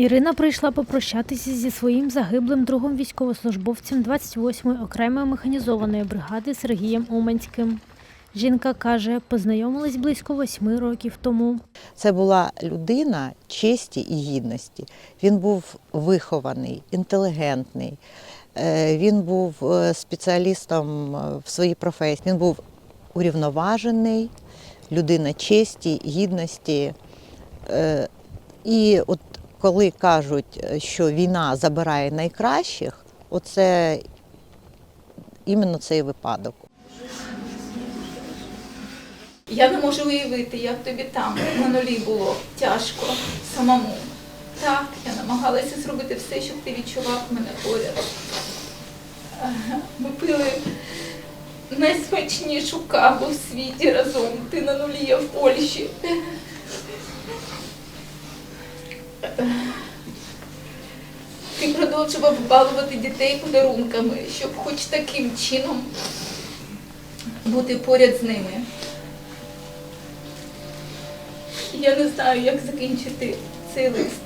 Ірина прийшла попрощатися зі своїм загиблим другом військовослужбовцем 28-ї окремої механізованої бригади Сергієм Уманським. Жінка каже, познайомились близько восьми років тому. Це була людина честі і гідності. Він був вихований, інтелігентний. е, Він був е, спеціалістом е, в своїй професії. Він був урівноважений, людина честі, гідності. І от коли кажуть, е, що війна забирає найкращих, оце іменно цей випадок. Я не можу уявити, як тобі там на нулі було тяжко самому. Так, я намагалася зробити все, щоб ти відчував мене поряд. Е, Ми пили найсмачнішу каву в світі разом. Ти на нулі, я в Польщі. Ти продовжував балувати дітей подарунками, щоб хоч таким чином бути поряд з ними. Я не знаю, як закінчити цей лист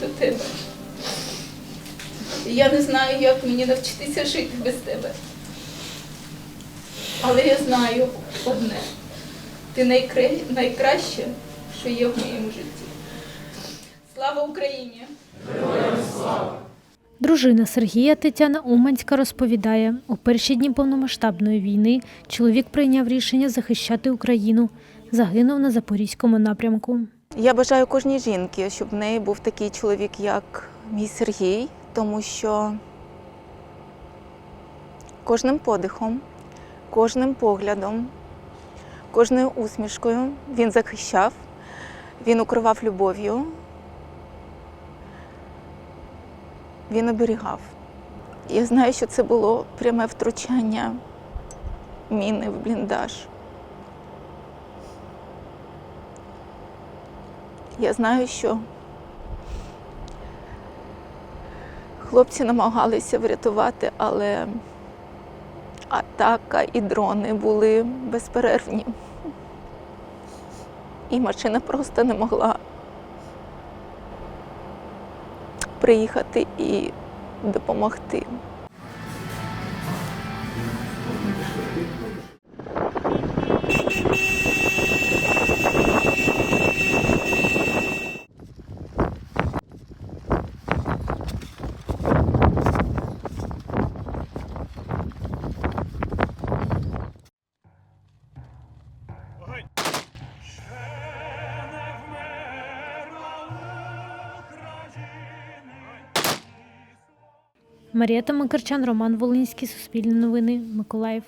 до тебе. Я не знаю, як мені навчитися жити без тебе. Але я знаю одне. Ти найкре... найкраще, що є в моєму житті. Слава Україні! Дружина Сергія Тетяна Уманська розповідає, у перші дні повномасштабної війни чоловік прийняв рішення захищати Україну. Загинув на Запорізькому напрямку. Я бажаю кожній жінці, щоб в неї був такий чоловік, як мій Сергій, тому що кожним подихом, кожним поглядом, кожною усмішкою він захищав, він укривав любов'ю, він оберігав. Я знаю, що це було пряме втручання міни в бліндаж. Я знаю, що хлопці намагалися врятувати, але атака і дрони були безперервні. І машина просто не могла приїхати і допомогти. Марія Макарчан, Роман Волинський, Суспільне новини, Миколаїв.